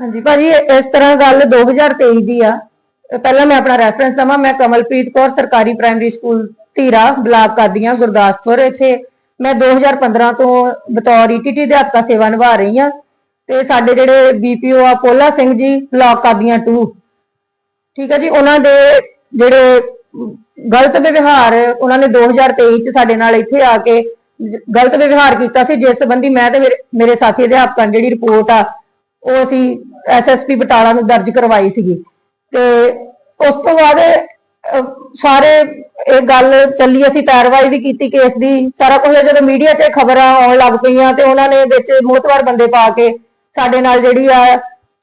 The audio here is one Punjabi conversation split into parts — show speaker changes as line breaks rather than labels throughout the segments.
ਹਾਂਜੀ, ਭਾਜੀ ਇਸ ਤਰ੍ਹਾਂ ਗੱਲ 2023 ਦੀ ਆ। ਪਹਿਲਾਂ ਮੈਂ ਆਪਣਾ ਰੈਫਰੈਂਸ ਦਵਾਂ, ਮੈਂ ਕਮਲਪ੍ਰੀਤ ਕੌਰ ਸਰਕਾਰੀ primary school Dhira block Qadian Gurdaspur. ਇੱਥੇ ਮੈਂ 2015 ਤੋਂ ਬਤੌਰ ਈਟੀਟੀ ਅਧਿਆਪਕਾ ਸੇਵਾ ਨਿਭਾ ਰਹੀ ਹਾਂ ਤੇ ਸਾਡੇ ਜਿਹੜੇ ਬੀਪੀਓ ਆ, ਪੋਲਾ ਸਿੰਘ ਜੀ ਬਲਾਕ ਕਾਦੀਆਂ 2 ਠੀਕ ਹੈ ਜੀ, ਉਹਨਾਂ ਦੇ ਜਿਹੜੇ ਗਲਤ ਵਿਵਹਾਰ, ਉਹਨਾਂ ਨੇ 2023 ਚ ਸਾਡੇ ਨਾਲ ਇੱਥੇ ਆ ਕੇ ਗਲਤ ਵਿਵਹਾਰ ਕੀਤਾ ਸੀ, ਜਿਸ ਸੰਬੰਧੀ ਮੈਂ ਤੇ ਮੇਰੇ ਮੇਰੇ ਸਾਥੀ ਅਧਿਆਪਕਾਂ ਦੀ ਜਿਹੜੀ ਰਿਪੋਰਟ ਆ, ਉਹ ਅਸੀਂ ਐਸਐਸਪੀ ਬਟਾਲਾ ਨੂੰ ਦਰਜ ਕਰਵਾਈ ਸੀਗੀ। ਤੇ ਉਸ ਤੋਂ ਬਾਅਦ ਸਾਰੇ ਇਹ ਗੱਲ ਚੱਲੀ, ਅਸੀਂ ਪੈਰਵਾਈ ਵੀ ਕੀਤੀ ਕੇਸ ਦੀ। ਸਾਰਾ ਕੁਝ ਜਦੋਂ ਮੀਡੀਆ 'ਚ ਖਬਰਾਂ ਆਉਣ ਲੱਗ ਪਈਆਂ ਤੇ ਉਹਨਾਂ ਨੇ ਵਿੱਚ ਮੋਤਵਾਰ ਬੰਦੇ ਪਾ ਕੇ ਸਾਡੇ ਨਾਲ ਜਿਹੜੀ ਆ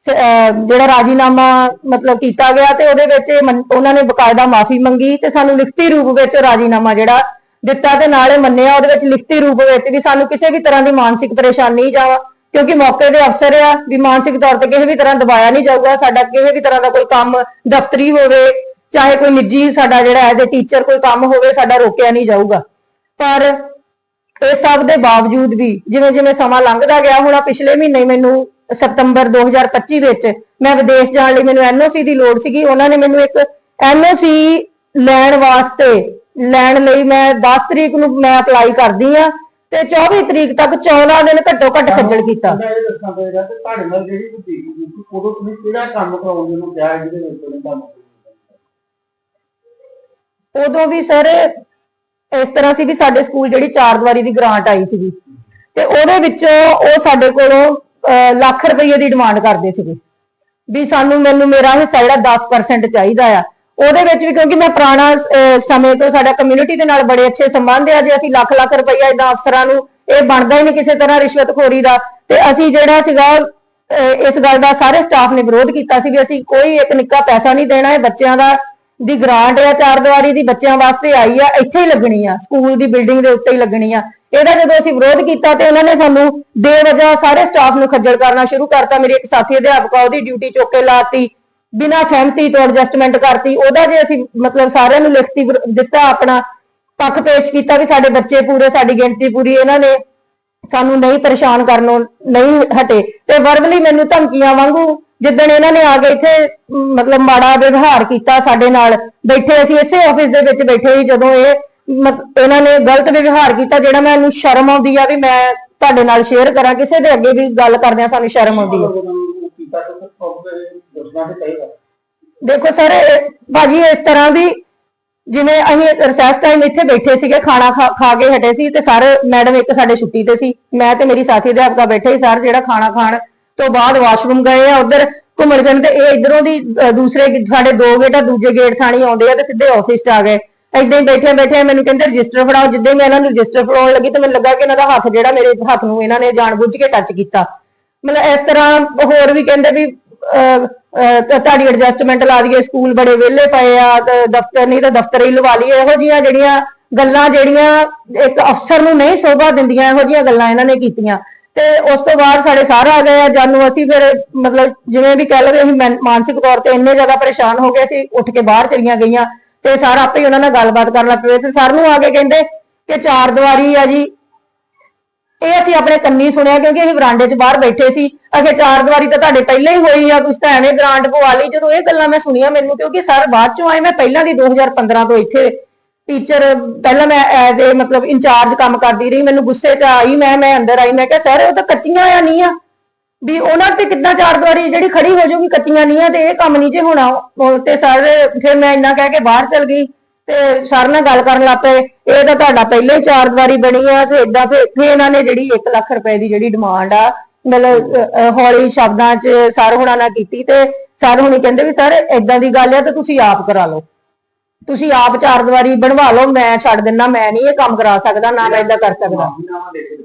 ਜਿਹੜਾ ਰਾਜੀਨਾਮਾ ਮਤਲਬ ਕੀਤਾ ਗਿਆ ਤੇ ਉਹਦੇ ਵਿੱਚ ਉਹਨਾਂ ਨੇ ਬਕਾਇਦਾ ਮਾਫੀ ਮੰਗੀ ਤੇ ਸਾਨੂੰ ਲਿਖਤੀ ਰੂਪ ਵਿੱਚ ਰਾਜੀਨਾਮਾ ਜਿਹੜਾ ਦਿੱਤਾ ਤੇ ਨਾਲੇ ਮੰਨਿਆ ਉਹਦੇ ਵਿੱਚ ਲਿਖਤੀ ਰੂਪ ਵਿੱਚ ਵੀ ਸਾਨੂੰ ਕਿਸੇ ਵੀ ਤਰ੍ਹਾਂ ਦੀ ਮਾਨਸਿਕ ਪਰੇਸ਼ਾਨੀ ਜਾਂ ਕਿਉਂਕਿ ਮੌਕੇ ਦੇ ਅਫਸਰ ਆ, ਵੀ ਮਾਨਸਿਕ ਤੌਰ ਤੇ ਕਿਸੇ ਵੀ ਤਰ੍ਹਾਂ ਦਬਾਇਆ ਨਹੀਂ ਜਾਊਗਾ, ਸਾਡਾ ਕਿਸੇ ਵੀ ਤਰ੍ਹਾਂ ਦਾ ਕੋਈ ਕੰਮ ਦਫ਼ਤਰੀ ਹੋਵੇ, ਚਾਹੇ ਕੋਈ ਨਿੱਜੀ ਸਾਡਾ ਜਿਹੜਾ ਐਜ਼ ਅ ਟੀਚਰ ਕੋਈ ਕੰਮ ਹੋਵੇ, ਸਾਡਾ ਰੋਕਿਆ ਨਹੀਂ ਜਾਊਗਾ। ਪਰ ਇਹ ਸਭ ਦੇ ਬਾਵਜੂਦ ਵੀ ਜਿਵੇਂ ਜਿਵੇਂ ਸਮਾਂ ਲੰਘਦਾ ਗਿਆ, ਹੁਣ ਪਿਛਲੇ ਮਹੀਨੇ ਮੈਨੂੰ ਸਤੰਬਰ 2025 ਵਿੱਚ ਮੈਂ ਵਿਦੇਸ਼ ਜਾਣ ਲਈ ਮੈਨੂੰ ਐਨਓਸੀ ਦੀ ਲੋੜ ਸੀਗੀ, ਉਹਨਾਂ ਨੇ ਮੈਨੂੰ ਇੱਕ ਐਨਓਸੀ ਲੈਣ ਵਾਸਤੇ, ਲੈਣ ਲਈ ਮੈਂ 10 ਤਰੀਕ ਨੂੰ ਮੈਂ ਅਪਲਾਈ ਕਰਦੀ ਆ ਤੇ 24 ਤਰੀਕ ਤੱਕ 14 ਦਿਨ ਘੱਟੋ ਘੱਟ ਖੱਜਲ ਕੀਤਾ।
ਮੈਂ ਇਹ ਦੱਸਣਾ ਪਏਗਾ ਕਿ ਤੁਹਾਡੇ ਨਾਲ ਜਿਹੜੀ ਕੋਈ ਚੀਜ਼ ਕੀਤੀ ਉਦੋਂ ਤੁਸੀਂ ਕਿਹੜਾ ਕੰਮ ਕਰਾਉਣ ਨੂੰ ਕਿਹਾ ਜਿਹਦੇ ਵਿੱਚ ਉਹਨੇ ਕੰਮ
ਉਦੋਂ ਵੀ ਸਰ ਇਸ ਤਰ੍ਹਾਂ ਸੀ ਵੀ ਸਾਡੇ ਸਕੂਲ ਜਿਹੜੀ ਚਾਰ ਦੀਵਾਰੀ ਦੀ ਗ੍ਰਾਂਟ ਆਈ ਸੀਗੀ ਤੇ ਉਹਦੇ ਵਿੱਚੋਂ ਉਹ ਸਾਡੇ ਕੋਲੋਂ ਲੱਖ ਰੁਪਏ ਦੀ ਡਿਮਾਂਡ ਕਰਦੇ ਸੀਗੇ। ਵੀ ਸਾਨੂੰ ਮੈਨੂੰ ਮੇਰਾ ਹਿੱਸਾ ਜਿਹੜਾ 10% ਚਾਹੀਦਾ ਆ ਉਹਦੇ ਵਿੱਚ ਵੀ ਕਿਉਂਕਿ ਮੈਂ ਪੁਰਾਣਾ ਸਮੇਂ ਤੋਂ ਸਾਡਾ ਕਮਿਊਨਿਟੀ ਦੇ ਨਾਲ ਬੜੇ ਅੱਛੇ ਸੰਬੰਧ ਆ, ਜੇ ਅਸੀਂ ਲੱਖ ਲੱਖ ਰੁਪਈਆ ਇਦਾਂ ਅਫਸਰਾਂ ਨੂੰ, ਇਹ ਬਣਦਾ ਹੀ ਨਹੀਂ ਕਿਸੇ ਤਰ੍ਹਾਂ ਰਿਸ਼ਵਤਖੋਰੀ ਦਾ। ਤੇ ਅਸੀਂ ਜਿਹੜਾ ਸੀਗਾ ਇਸ ਗੱਲ ਦਾ ਸਾਰੇ ਸਟਾਫ ਨੇ ਵਿਰੋਧ ਕੀਤਾ ਸੀ ਵੀ ਅਸੀਂ ਕੋਈ ਇੱਕ ਨਿੱਕਾ ਪੈਸਾ ਨਹੀਂ ਦੇਣਾ, ਇਹ ਬੱਚਿਆਂ ਦਾ, ਦੀ ਗ੍ਰਾਂਟ ਆ, ਚਾਰ ਦੀਵਾਰੀ ਦੀ ਬੱਚਿਆਂ ਵਾਸਤੇ ਆਈ ਆ, ਇੱਥੇ ਹੀ ਲੱਗਣੀ ਆ, ਸਕੂਲ ਦੀ ਬਿਲਡਿੰਗ ਦੇ ਉੱਤੇ ਹੀ ਲੱਗਣੀ ਆ। ਇਹਦਾ ਜਦੋਂ ਅਸੀਂ ਵਿਰੋਧ ਕੀਤਾ ਤੇ ਉਹਨਾਂ ਨੇ ਸਾਨੂੰ ਬੇਵਜ੍ਹਾ ਸਾਰੇ ਸਟਾਫ ਨੂੰ ਖੱਜਲ ਕਰਨਾ ਸ਼ੁਰੂ ਕਰਤਾ। ਮੇਰੀ ਇੱਕ ਸਾਥੀ ਅਧਿਆਪਕਾ, ਉਹਦੀ ਡਿਊਟੀ ਚੁੱਕ ਕੇ ਲਾਤੀ। ਬਿਨਾਂ ਸਹਿਮਤੀ ਤੋਂ ਐਡਜਸਟਮੈਂਟ ਕਰਤੀ, ਉਹਦਾ ਜੇ ਅਸੀਂ ਮਤਲਬ ਸਾਰਿਆਂ ਨੂੰ ਲਿਖਤੀ ਦਿੱਤਾ ਆਪਣਾ, ਪੱਖ ਪੇਸ਼ ਕੀਤਾ ਵੀ ਸਾਡੇ ਬੱਚੇ ਪੂਰੇ, ਸਾਡੀ ਗਿਣਤੀ ਪੂਰੀ, ਇਹਨਾਂ ਨੇ ਸਾਨੂੰ ਨਹੀਂ ਪਰੇਸ਼ਾਨ ਕਰਨੋਂ ਨਹੀਂ ਹਟੇ। ਤੇ ਵਰਬਲੀ ਮੈਨੂੰ ਧਮਕੀਆਂ ਵਾਂਗੂ ਜਿੱਦਣ ਇਹਨਾਂ ਨੇ ਆ ਕੇ ਇੱਥੇ ਮਤਲਬ ਮਾੜਾ ਵਿਵਹਾਰ ਕੀਤਾ ਸਾਡੇ ਨਾਲ, ਬੈਠੇ ਅਸੀਂ ਇਸੇ ਆਫਿਸ ਦੇ ਵਿੱਚ ਬੈਠੇ ਸੀ ਜਦੋਂ ਇਹ ਮਤ- ਇਹਨਾਂ ਨੇ ਗਲਤ ਵਿਵਹਾਰ ਕੀਤਾ, ਜਿਹੜਾ ਮੈਨੂੰ ਸ਼ਰਮ ਆਉਂਦੀ ਆ ਵੀ ਮੈਂ ਤੁਹਾਡੇ ਨਾਲ ਸ਼ੇਅਰ ਕਰਾਂ, ਕਿਸੇ ਦੇ ਅੱਗੇ ਵੀ ਗੱਲ ਕਰਦਿਆਂ ਸਾਨੂੰ ਸ਼ਰਮ ਆਉਂਦੀ ਆ।
ਉਹ ਕੀਤਾ ਤਾਂ ਤੁਹਾਨੂੰ ਦੱਸਣਾ ਤੇ
ਦੇਖੋ ਸਰ ਭਾਜੀ ਇਸ ਤਰ੍ਹਾਂ ਵੀ ਜਿਵੇਂ ਅਸੀਂ ਰਿਸੈਸ ਟਾਈਮ ਇੱਥੇ ਬੈਠੇ ਸੀਗੇ, ਖਾਣਾ ਖਾ ਕੇ ਹਟੇ ਸੀ ਤੇ ਸਰ ਮੈਡਮ ਇੱਕ ਸਾਡੇ ਛੁੱਟੀ ਤੇ ਸੀ। ਮੈਂ ਤੇ ਮੇਰੀ ਸਾਥੀ ਅਧਿਆਪਕਾ ਬੈਠੇ ਸੀ ਸਰ, ਜਿਹੜਾ ਖਾਣਾ ਖਾਣ ਤੋਂ ਬਾਅਦ ਵਾਸ਼ਰੂਮ ਗਏ ਆ, ਉਧਰ ਘੁੰਮਣ ਫਿਰਨ ਤੇ ਇਹ ਇਧਰੋਂ ਦੀ ਦੂਸਰੇ ਸਾਡੇ ਦੋ ਗੇਟ ਆ, ਦੂਜੇ ਗੇਟ ਥਾਣੀ ਆਉਂਦੇ ਆ ਤੇ ਸਿੱਧੇ ਆਫਿਸ 'ਚ ਆ ਗਏ। ਏਦਾਂ ਹੀ ਬੈਠੇ ਬੈਠੇ ਮੈਨੂੰ ਕਹਿੰਦੇ ਰਜਿਸਟਰ ਫੜਾਓ, ਜਿੱਦਾਂ ਮੈਂ ਇਹਨਾਂ ਨੂੰ ਰਜਿਸਟਰ ਫੜਾਉਣ ਲੱਗੀ ਤੇ ਮੈਨੂੰ ਲੱਗਾ ਕਿ ਇਹਨਾਂ ਦਾ ਹੱਥ ਜਿਹੜਾ ਮੇਰੇ ਹੱਥ ਨੂੰ ਇਹਨਾਂ ਨੇ ਜਾਣਬੁੱਝ ਕੇ ਟੱਚ ਕੀਤਾ। ਮਤਲਬ ਇਸ ਤਰ੍ਹਾਂ ਹੋਰ ਵੀ ਕਹਿੰਦੇ ਵੀ ਤੁਹਾਡੀ ਐਡਜਸਟਮੈਂਟ ਲਾ ਦਈਏ ਸਕੂਲ ਬੜੇ ਵਿਹਲੇ ਪਏ ਆ ਦਫ਼ਤਰ ਨਹੀਂ ਤਾਂ ਦਫ਼ਤਰ ਹੀ ਲਵਾ ਲਈਏ। ਇਹੋ ਜੀਆਂ ਜਿਹੜੀਆਂ ਗੱਲਾਂ ਜਿਹੜੀਆਂ ਇੱਕ ਅਫਸਰ ਨੂੰ ਨਹੀਂ ਸੋਭਾ ਦਿੰਦੀਆਂ, ਇਹੋ ਜੀਆਂ ਗੱਲਾਂ ਇਹਨਾਂ ਨੇ ਕੀਤੀਆਂ। ਤੇ ਉਸ ਤੋਂ ਬਾਅਦ ਸਾਡੇ ਸਾਰ ਆ ਗਏ ਆ ਜਾਨੂੰ ਅਸੀਂ ਫਿਰ ਮਤਲਬ ਜਿਵੇਂ ਵੀ ਕਹਿ ਲਵੇ, ਅਸੀਂ ਮਨ- ਮਾਨਸਿਕ ਤੌਰ ਤੇ ਇੰਨੇ ਜ਼ਿਆਦਾ ਪਰੇਸ਼ਾਨ ਹੋ ਗਏ ਸੀ ਉੱਠ ਕੇ ਬਾਹਰ ਚਲੀਆਂ ਗਈਆਂ। ਤੇ ਸਰ ਆਪੇ ਹੀ ਉਹਨਾਂ ਨਾਲ ਗੱਲਬਾਤ ਕਰਨ ਲੱਗ ਪਏ। ਤੇ ਸਰ ਨੂੰ ਆ ਕੇ ਕਹਿੰਦੇ ਕਿ ਚਾਰ ਦੀਵਾਰੀ ਆ ਜੀ ਇਹ ਅਸੀਂ ਆਪਣੇ ਕੰਨੀ ਸੁਣਿਆ ਕਿਉਂਕਿ ਅਸੀਂ ਵਰਾਂਡੇ 'ਚ ਬਾਹਰ ਬੈਠੇ ਸੀ। ਅਗੇ ਚਾਰ ਦੀਵਾਰੀ ਤਾਂ ਤੁਹਾਡੇ ਪਹਿਲਾਂ ਹੀ ਹੋਈ ਆ, ਤੁਸੀਂ ਤਾਂ ਐਵੇਂ ਗ੍ਰਾਂਟ ਪਵਾ ਲਈ। ਜਦੋਂ ਇਹ ਗੱਲਾਂ ਮੈਂ ਸੁਣੀਆਂ ਮੈਨੂੰ, ਕਿਉਂਕਿ ਸਰ ਬਾਅਦ ਚੋਂ ਆਏ, ਮੈਂ ਪਹਿਲਾਂ ਦੀ 2015 ਤੋਂ ਇੱਥੇ ਟੀਚਰ ਪਹਿਲਾਂ ਮੈਂ ਐਜ਼ ਏ ਮਤਲਬ ਇੰਚਾਰਜ ਕੰਮ ਕਰਦੀ ਰਹੀ, ਮੈਨੂੰ ਗੁੱਸੇ 'ਚ ਆਈ ਮੈਂ ਮੈਂ ਅੰਦਰ ਆਈ, ਮੈਂ ਕਿਹਾ, ਸਰ, ਉਹ ਤਾਂ ਕੱਚੀਆਂ ਆ ਨਹੀਂ ਆ। ਵੀ ਉਹਨਾਂ ਤੇ ਕਿੱਦਾਂ ਚਾਰ ਦੀਵਾਰੀ, ਜਿਹੜੀ ਖੜੀ ਹੋ ਜਾਊਗੀ, ਕੱਚੀਆਂ ਨਹੀਂ ਆ ਤੇ ਇਹ ਕੰਮ ਨਹੀਂ ਜੇ ਹੋਣਾ। ਤੇ ਸਰ, ਫਿਰ ਮੈਂ ਇੰਨਾ ਕਹਿ ਕੇ ਬਾਹਰ ਚਲ ਗਈ। ਤੇ ਸਰ ਨਾਲ ਗੱਲ ਕਰਨ ਲੱਗ ਪਏ। ਇਹ ਤਾਂ ਤੁਹਾਡਾ ਪਹਿਲੇ ਚਾਰ ਦੀਵਾਰੀ ਬਣੀ ਆ ਤੇ ਇਦਾਂ ਫਿਰ ਫਿਰ ਇਹਨਾਂ ਨੇ ਜਿਹੜੀ 1 ਲੱਖ ਰੁਪਏ ਦੀ ਜਿਹੜੀ ਡਿਮਾਂਡ ਆ, ਮਤਲਬ ਹੌਲੀ ਸ਼ਬਦਾਂ 'ਚ ਸਰ ਹੁਣਾਂ ਨਾਲ ਕੀਤੀ ਤੇ ਸਰ ਹੁਣੀ ਕਹਿੰਦੇ ਵੀ ਸਰ ਇਦਾਂ ਦੀ ਗੱਲ ਆ ਤੇ ਤੁਸੀਂ ਆਪ ਕਰਾ ਲਓ। ਤੁਸੀਂ ਆਪ ਚਾਰ ਦੀਵਾਰੀ ਬਣਵਾ ਲਓ, ਮੈਂ ਛੱਡ ਦਿੰਦਾ ਮੈਂ ਨਹੀਂ ਇਹ ਕੰਮ ਕਰਾ ਸਕਦਾ, ਨਾ ਮੈਂ ਇਦਾਂ ਕਰ ਸਕਦਾ।
ਮਾਫੀਨਾਮਾ ਦੇ ਕੇ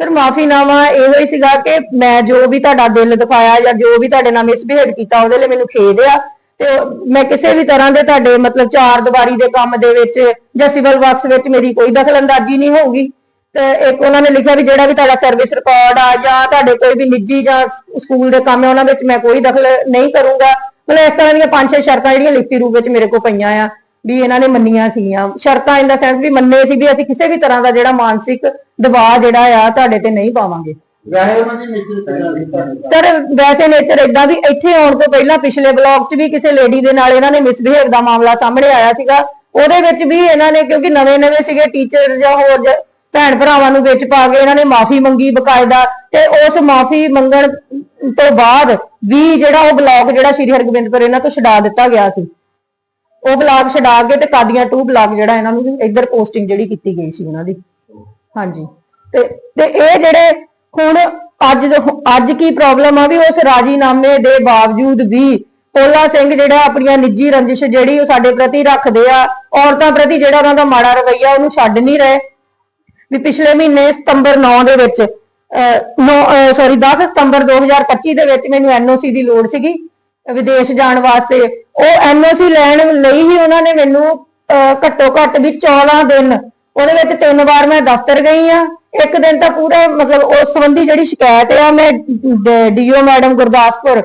ਸਰ ਮਾਫੀਨਾਮਾ ਇਹੋ ਹੀ ਸੀਗਾ ਕਿ ਮੈਂ ਜੋ ਵੀ ਤੁਹਾਡਾ ਦਿਲ ਦਿਖਾਇਆ ਜਾਂ ਜੋ ਵੀ ਤੁਹਾਡੇ ਨਾਲ ਮਿਸਬਿਹੇਵ ਕੀਤਾ ਉਹਦੇ ਲਈ ਮੈਨੂੰ ਖੇਦ ਆ। ਤੇ ਮੈਂ ਕਿਸੇ ਵੀ ਤਰ੍ਹਾਂ ਦੇ ਤੁਹਾਡੇ ਮਤਲਬ ਚਾਰ ਦੀਵਾਰੀ ਦੇ ਕੰਮ ਦੇ ਵਿੱਚ ਜਾਂ ਸਿਵਲ ਵਰਕਸ ਵਿੱਚ ਮੇਰੀ ਕੋਈ ਦਖਲਅੰਦਾਜ਼ੀ ਨਹੀਂ ਹੋਊਗੀ। ਤੇ ਇੱਕ ਉਹਨਾਂ ਨੇ ਲਿਖਿਆ ਵੀ ਜਿਹੜਾ ਵੀ ਤੁਹਾਡਾ ਸਰਵਿਸ ਰਿਕਾਰਡ ਆ ਜਾਂ ਤੁਹਾਡੇ ਕੋਈ ਵੀ ਨਿੱਜੀ ਜਾਂ ਸਕੂਲ ਦੇ ਕੰਮ ਆ, ਉਹਨਾਂ ਵਿੱਚ ਮੈਂ ਕੋਈ ਦਖਲ ਨਹੀਂ ਕਰੂੰਗਾ। ਮਤਲਬ ਇਸ ਤਰ੍ਹਾਂ ਦੀਆਂ ਪੰਜ ਛੇ ਸ਼ਰਤਾਂ ਜਿਹੜੀਆਂ ਲਿਖਤੀ ਰੂਪ ਵਿੱਚ ਮੇਰੇ ਕੋਲ ਪਈਆਂ ਆ ਵੀ ਇਹਨਾਂ ਨੇ ਮੰਨੀਆਂ ਸੀਗੀਆਂ। ਸ਼ਰਤਾਂ ਇਨ ਦਾ ਸੈਂਸ ਵੀ ਮੰਨੇ ਸੀ ਵੀ ਅਸੀਂ ਕਿਸੇ ਵੀ ਤਰ੍ਹਾਂ ਦਾ ਜਿਹੜਾ ਮਾਨਸਿਕ ਦਬਾਅ ਜਿਹੜਾ ਆ, ਤੁਹਾਡੇ ਤੇ ਨਹੀਂ ਪਾਵਾਂਗੇ।
ਵੈਸੇ ਉਹਨਾਂ ਦੀ ਨੇਚਰ ਕਿਹੜਾ ਸੀ ਤੁਹਾਡੇ
ਸਰ, ਵੈਸੇ ਨੇਚਰ ਇਦਾਂ ਵੀ ਇੱਥੇ ਆਉਣ ਤੋਂ ਪਹਿਲਾਂ ਪਿਛਲੇ ਬਲੌਗ 'ਚ ਵੀ ਕਿਸੇ ਲੇਡੀ ਦੇ ਨਾਲ ਇਹਨਾਂ ਨੇ ਮਿਸਬਿਹੇਵ ਦਾ ਮਾਮਲਾ ਸਾਹਮਣੇ ਆਇਆ ਸੀਗਾ। ਉਹਦੇ ਵਿੱਚ ਵੀ ਇਹਨਾਂ ਨੇ, ਕਿਉਂਕਿ ਨਵੇਂ-ਨਵੇਂ ਸੀਗੇ ਟੀਚਰ ਜਾਂ ਹੋਰ ਜ- ਭੈਣ ਭਰਾਵਾਂ ਨੂੰ ਵਿੱਚ ਪਾ ਕੇ ਇਹਨਾਂ ਨੇ ਮਾਫੀ ਮੰਗੀ ਬਕਾਇਦਾ। ਤੇ ਉਸ ਮਾਫੀ ਮੰਗਣ ਤੋਂ ਬਾਅਦ ਵੀ ਜਿਹੜਾ ਉਹ ਬਲੌਗ ਜਿਹੜਾ ਸ਼੍ਰੀ ਹਰਗੋਬਿੰਦਪੁਰ ਇਹਨਾਂ ਤੋਂ ਛਡਾ ਦਿੱਤਾ ਗਿਆ ਸੀ। ਉਹ ਬਲਾਕ ਛਡਾ ਕੇ ਤੇ ਕਾਦੀਆਂ 2 ਬਲਾਕ ਜਿਹੜਾ ਇਹਨਾਂ ਨੂੰ ਇੱਧਰ ਪੋਸਟਿੰਗ ਜਿਹੜੀ ਕੀਤੀ ਗਈ ਸੀ ਉਹਨਾਂ ਦੀ। ਹਾਂਜੀ। ਤੇ ਤੇ ਇਹ ਜਿਹੜੇ ਹੁਣ ਅੱਜ ਅੱਜ ਕੀ ਪ੍ਰੋਬਲਮ ਆ ਵੀ ਉਸ ਰਾਜੀਨਾਮੇ ਦੇ ਬਾਵਜੂਦ ਵੀ ਪੋਲਾ ਸਿੰਘ ਜਿਹੜਾ ਆਪਣੀਆਂ ਨਿੱਜੀ ਰੰਜਿਸ਼ ਜਿਹੜੀ ਉਹ ਸਾਡੇ ਪ੍ਰਤੀ ਰੱਖਦੇ ਆ ਔਰਤਾਂ ਪ੍ਰਤੀ ਜਿਹੜਾ ਉਹਨਾਂ ਦਾ ਮਾੜਾ ਰਵੱਈਆ ਉਹਨੂੰ ਛੱਡ ਨਹੀਂ ਰਹੇ। ਵੀ ਪਿਛਲੇ ਮਹੀਨੇ ਸਤੰਬਰ 9 ਦੇ ਵਿੱਚ 9 ਸੌਰੀ 10 ਸਤੰਬਰ 2025 ਦੇ ਵਿੱਚ ਮੈਨੂੰ ਐਨਓਸੀ ਦੀ ਲੋੜ ਸੀਗੀ ਵਿਦੇਸ਼ ਜਾਣ ਵਾਸਤੇ। ਉਹ ਐਨਓਸੀ ਲੈਣ ਲਈ ਹੀ ਉਹਨਾਂ ਨੇ ਮੈਨੂੰ ਅਹ, ਘੱਟੋ ਘੱਟ ਵੀ 14 ਦਿਨ ਉਹਦੇ ਵਿੱਚ ਤਿੰਨ ਵਾਰ ਮੈਂ ਦਫ਼ਤਰ ਗਈ ਆ ਇੱਕ ਦਿਨ ਤਾਂ ਪੂਰਾ ਮਤਲਬ ਉਸ ਸੰਬੰਧੀ ਜਿਹੜੀ ਸ਼ਿਕਾਇਤ ਆ, ਮੈਂ DO madam Gurdaspur,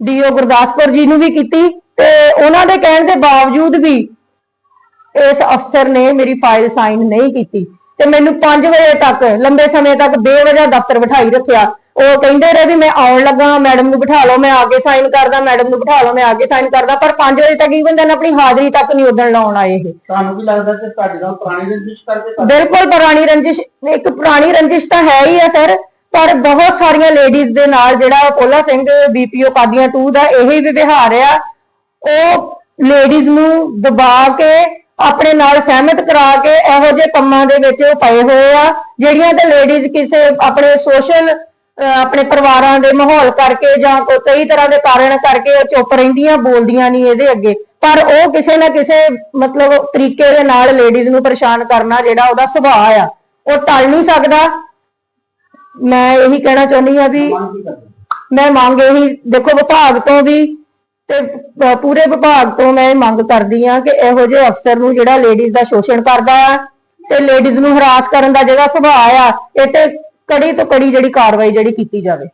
DO Gurdaspur ji ਨੂੰ ਵੀ ਕੀਤੀ ਤੇ ਉਹਨਾਂ ਦੇ ਕਹਿਣ ਦੇ ਬਾਵਜੂਦ ਵੀ ਇਸ ਅਫਸਰ ਨੇ ਮੇਰੀ ਫਾਈਲ ਸਾਈਨ ਨਹੀਂ ਕੀਤੀ ਤੇ ਮੈਨੂੰ 5 ਵਜੇ ਤੱਕ, ਲੰਬੇ ਸਮੇਂ ਤੱਕ ਬੇਵਜ੍ਹਾ ਦਫ਼ਤਰ ਬਿਠਾਈ ਰੱਖਿਆ। ਉਹ ਕਹਿੰਦੇ ਰਹੇ ਵੀ ਮੈਂ ਆਉਣ ਲੱਗਾ ਮੈਡਮ ਨੂੰ ਬਿਠਾ ਲਓ ਮੈਂ ਆ ਕੇ ਸਾਈਨ ਕਰਦਾ ਮੈਡਮ ਨੂੰ ਬਿਠਾ ਲਓ ਮੈਂ ਆ ਕੇ ਸਾਈਨ ਕਰਦਾ ਪਰ 5 ਵਜੇ ਤੱਕ ਈਵਨ ਦਿਨ ਆਪਣੀ ਹਾਜ਼ਰੀ ਤੱਕ ਨਹੀਂ ਉਦਣ ਲਾਉਣ ਆਏ ਇਹ।
ਤੁਹਾਨੂੰ ਕੀ ਲੱਗਦਾ ਕਿ ਤੁਹਾਡੇ ਨਾਲ ਪੁਰਾਣੀ ਰੰਜਿਸ਼ ਕਰਕੇ
ਬਿਲਕੁਲ ਪੁਰਾਣੀ ਰੰਜਿਸ਼ ਇੱਕ ਪੁਰਾਣੀ ਰੰਜਿਸ਼ ਤਾਂ ਹੈ ਹੀ ਆ ਸਰ ਪਰ ਬਹੁਤ ਸਾਰੀਆਂ ਲੇਡੀਜ਼ ਦੇ ਨਾਲ ਜਿਹੜਾ ਪੋਲਾ ਸਿੰਘ ਬੀਪੀਓ ਕਾਦੀਆਂ 2 ਦਾ ਇਹੀ ਵਿਵਹਾਰ ਆ ਉਹ ਲੇਡੀਜ਼ ਨੂੰ ਦਬਾ ਕੇ ਆਪਣੇ ਨਾਲ ਸਹਿਮਤ ਕਰਾ ਕੇ ਇਹੋ ਜਿਹੇ ਕੰਮਾਂ ਦੇ ਵਿੱਚ ਉਹ ਪਏ ਹੋਏ ਆ ਜਿਹੜੀਆਂ ਤੇ ਲੇਡੀਜ਼ ਕਿਸੇ ਆਪਣੇ ਸੋਸ਼ਲ ਆਪਣੇ ਪਰਿਵਾਰਾਂ ਦੇ ਮਾਹੌਲ ਕਰਕੇ ਜਾਂ ਕਈ ਤਰ੍ਹਾਂ ਦੇ ਕਾਰਨ ਕਰਕੇ ਉਹ ਚੁੱਪ ਰਹਿੰਦੀਆਂ, ਬੋਲਦੀਆਂ ਨਹੀਂ ਇਹਦੇ ਅੱਗੇ। ਪਰ ਉਹ ਕਿਸੇ ਨਾ ਕਿਸੇ ਮਤਲਬ ਤਰੀਕੇ ਦੇ ਨਾਲ ਲੇਡੀਜ਼ ਨੂੰ ਪਰੇਸ਼ਾਨ ਕਰਨਾ ਜਿਹੜਾ ਉਹਦਾ ਸੁਭਾਅ ਆ, ਉਹ ਟਲ ਨਹੀਂ ਸਕਦਾ। ਮੈਂ ਇਹੀ ਕਹਿਣਾ ਚਾਹੁੰਦੀ ਆ ਵੀ ਮੈਂ ਮੰਗ ਇਹੀ, ਦੇਖੋ ਵਿਭਾਗ ਤੋਂ ਵੀ ਤੇ ਪੂਰੇ ਵਿਭਾਗ ਤੋਂ ਮੈਂ ਇਹ ਮੰਗ ਕਰਦੀ ਆ ਕਿ ਇਹੋ ਜਿਹੇ ਅਫਸਰ ਨੂੰ ਜਿਹੜਾ ਲੇਡੀਜ਼ ਦਾ ਸ਼ੋਸ਼ਣ ਕਰਦਾ ਆ ਤੇ ਲੇਡੀਜ਼ ਨੂੰ ਹਰਾਸ ਕਰਨ ਦਾ ਜਿਹੜਾ ਸੁਭਾਅ ਆ, ਇਹ ਤੇ ਕੜੀ ਤੋਂ ਕੜੀ ਜਿਹੜੀ ਕਾਰਵਾਈ ਜਿਹੜੀ ਕੀਤੀ ਜਾਵੇ।